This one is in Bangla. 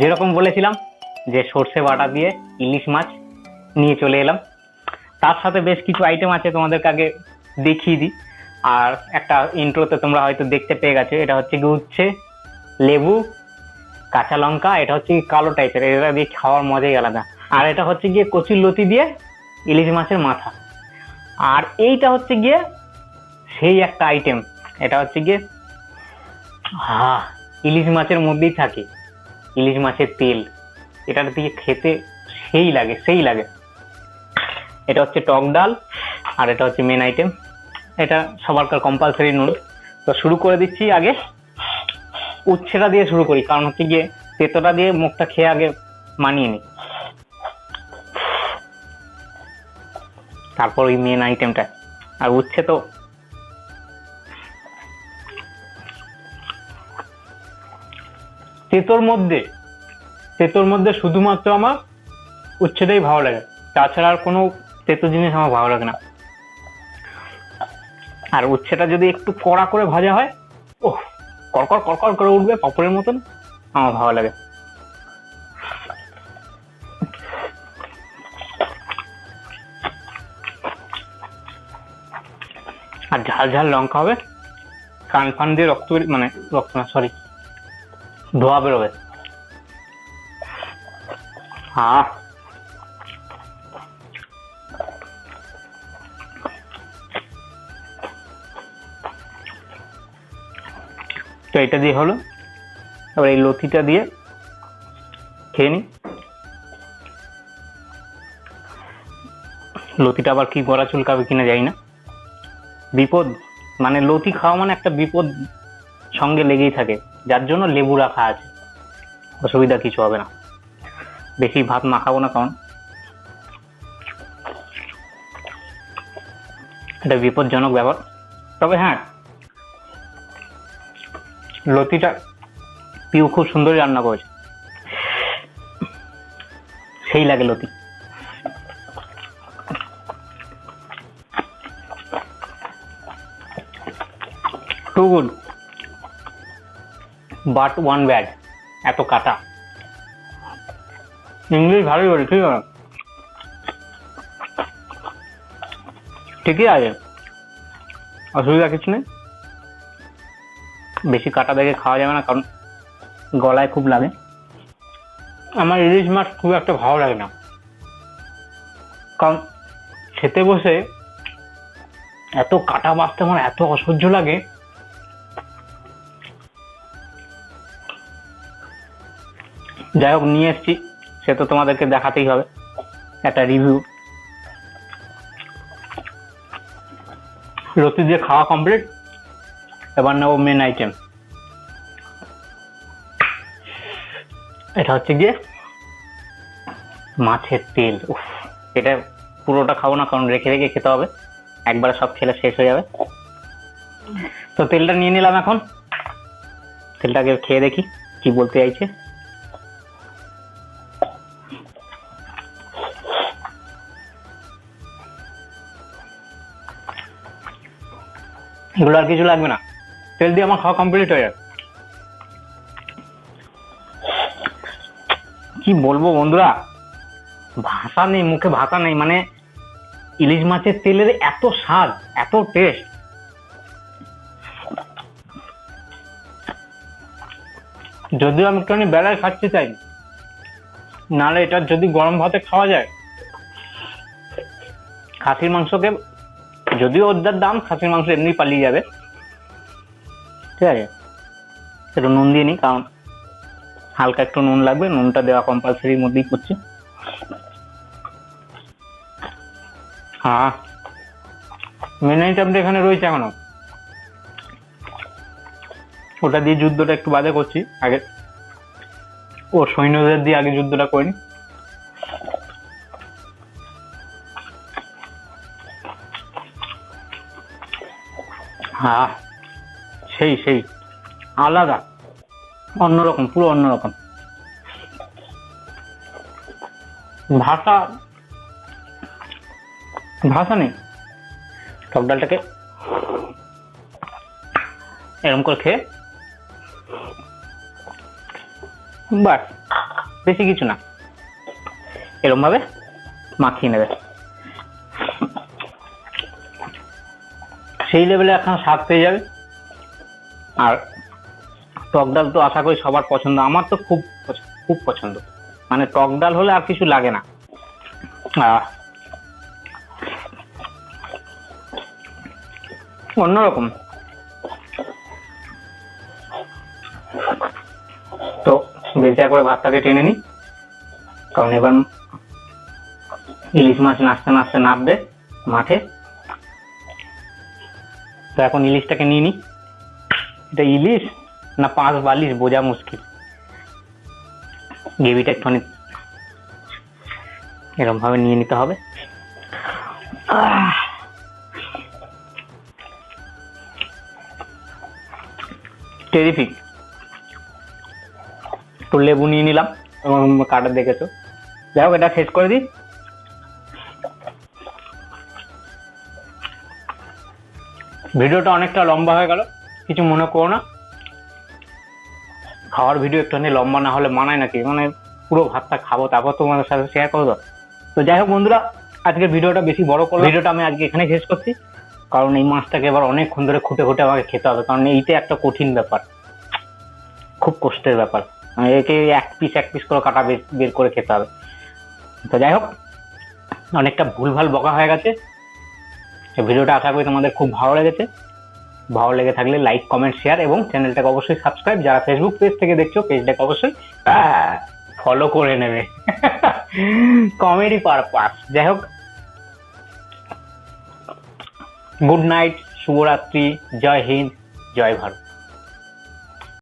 যেরকম বলেছিলাম যে সর্ষে বাটা দিয়ে ইলিশ মাছ নিয়ে চলে এলাম। তার সাথে বেশ কিছু আইটেম আছে তোমাদেরকে আগে দেখিয়ে দিই। আর একটা ইন্ট্রোতে তোমরা হয়তো দেখতে পেয়ে গেছো, এটা হচ্ছে কি উচ্ছে, লেবু, কাঁচা লঙ্কা, এটা হচ্ছে কালো টাইপের এটা দিয়ে খাওয়ার মজাই আলাদা। আর এটা হচ্ছে গিয়ে কচুর লতি দিয়ে ইলিশ মাছের মাথা। আর এইটা হচ্ছে গিয়ে সেই একটা আইটেম এটা হচ্ছে গিয়ে, হা, ইলিশ মাছের মধ্যেই থাকে। ইলিশ মাছের তেল। এটার দিয়ে খেতে সেই লাগে সেই লাগে। এটা হচ্ছে টক ডাল, আর এটা হচ্ছে মেন আইটেম এটা সবারকার কম্পালসারি নুন। তো শুরু করে দিচ্ছি আগে। উচ্ছেটা দিয়ে শুরু করি, কারণ হচ্ছে গিয়ে তেতোটা দিয়ে মুখটা খেয়ে আগে মানিয়ে নিই। তারপর ওই মেন আইটেমটা আর উচ্ছে তো তেতোর মধ্যে তেতোর মধ্যে শুধুমাত্র আমার উচ্ছেটাই ভালো লাগে। তাছাড়া আর কোনো তেতো জিনিস আমার ভালো লাগে না। আর উচ্ছেটা যদি একটু কড়া করে ভাজা হয় ও কড়কড় কড়কড় করে উঠবে পাপড়ের মতন, আমার ভালো লাগে। আর ঝাল ঝাল লঙ্কা হবে। কান ফান দিয়ে রক্ত মানে রক্ত না সরি ধোয়া বেরোবে। হ্যাঁ তো এটা দিয়ে হলো। এবার এই লতিটা দিয়ে খেয়ে নি। লতিটা আবার কি গড়া চুলকাবে কিনা যাই না। বিপদ মানে লতি খাওয়া মানে একটা বিপদ সঙ্গে লেগেই থাকে। যার জন্য লেবু রাখা আছে। অসুবিধা কিছু হবে না। বেশি ভাত না মাখাবো না কারণ এটা বিপজ্জনক ব্যাপার। তবে হ্যাঁ লতিটা পিউ খুব সুন্দরই রান্না করেছে। সেই লাগে লতি। Two good but one bad এত কাটা। ইংলিশ ভালোই বলি, ঠিক আছে? ঠিকই আছে। অসুবিধা কিছু নেই। বেশি কাটা দেখে খাওয়া যাবে না, কারণ গলায় খুব লাগে। আমার ইলিশ মাছ খুব একটা ভালো লাগে না। কারণ খেতে বসে এত কাটা বাঁচতে আমার এত অসহ্য লাগে। যাই হোক, নিয়ে এসছি। সে তো তোমাদেরকে দেখাতেই হবে। একটা রিভিউ রতি দিয়ে খাওয়া কমপ্লিট এবার নেব মেন আইটেম এটা হচ্ছে গিয়ে মাছের তেল। এটা পুরোটা খাব না, কারণ রেখে রেখে খেতে হবে। একবারে সব খেলে শেষ হয়ে যাবে। তো তেলটা নিয়ে নিলাম এখন। তেলটাকে খেয়ে দেখি কি বলতে চাইছে। এগুলো আর কিছু লাগবে না। তেল দিয়ে আমার খাওয়া কমপ্লিট হয়ে যাবে। কি বলব বন্ধুরা? ভাষা নেই, মুখে ভাষা নেই মানে ইলিশ মাছের তেলের এত স্বাদ, এত টেস্ট যদিও আমি একটুখানি বেলায় খাচ্ছি চাই নাহলে এটা যদি গরম ভাতে খাওয়া যায়, খাসির মাংসকে যদিও ওর দাম খাসির মাংস এমনি পালিয়ে যাবে। ঠিক আছে? একটু নুন দিয়ে নিই, কারণ হালকা একটু নুন লাগবে, নুনটা দেওয়া কম্পালসারির মধ্যেই করছি। হ্যাঁ। মেন আইটেমটা এখানে রয়েছে এখনও। ওটা দিয়ে যুদ্ধটা একটু বাদে করছি, আগে। ও সৈন্যদের দিয়ে আগে যুদ্ধটা করিনি। হ্যাঁ সেই সেই, আলাদা, অন্যরকম, পুরো অন্যরকম। ভাষা ভাষা নেই। টক ডালটাকে এরকম করে খেয়ে বাস বেশি কিছু না। এরকম ভাবে মাখিয়ে নেবে। সেই লেভেলে এখন স্বাদ পেয়ে যাবে। আর টক ডাল তো আশা করি সবার পছন্দ। আমার তো খুব খুব পছন্দ। মানে টক ডাল হলে আর কিছু লাগে না। অন্যরকম। তো বেশি করে ভাতটাকে টেনে নি কারণ এবার ইলিশ মাছ নাচতে নাচতে নামবে মাঠে। তো এখন ইলিশটাকে নিয়ে নি। এটা ইলিশ না পাঁচ বালিশ বোঝা মুশকিল। গ্রেভিটা একটুখানি এরকম ভাবে নিয়ে নিতে হবে! টেরিফিক একটু লেবু নিয়ে নিলাম। কাটা দেখেছ। যাই হোক, এটা শেষ করে দিই। ভিডিওটা অনেকটা লম্বা হয়ে গেল, কিছু মনে করো না। খাওয়ার ভিডিও একটুখানি লম্বা না হলে মানায় নাকি? মানে পুরো ভাতটা খাব, তারপর তোমাদের সাথে শেয়ার করব। তো যাই হোক বন্ধুরা, আজকের ভিডিওটা বেশি বড় করব ভিডিওটা আমি আজকে এখানে শেষ করছি। কারণ এই মাছটাকে এবার অনেকক্ষণ ধরে খুঁটে খুঁটে আমাকে খেতে হবে, কারণ এইটা একটা কঠিন ব্যাপার। খুব কষ্টের ব্যাপার। মানে একে এক পিস এক পিস করে কাটা বের বের করে খেতে হবে। তো যাই হোক, অনেকটা ভুলভাল বকা হয়ে গেছে। ভিডিওটা আশা করি তোমাদের খুব ভালো লেগেছে। ভালো লেগে থাকলে লাইক কমেন্ট শেয়ার এবং চ্যানেলটাকে অবশ্যই সাবস্ক্রাইব যারা ফেসবুক পেজ থেকে দেখছ পেজটাকে অবশ্যই ফলো করে নেবে। কমেডি পারপাস যাই হোক। গুড নাইট শুভরাত্রি, জয় হিন্দ, জয় ভারত।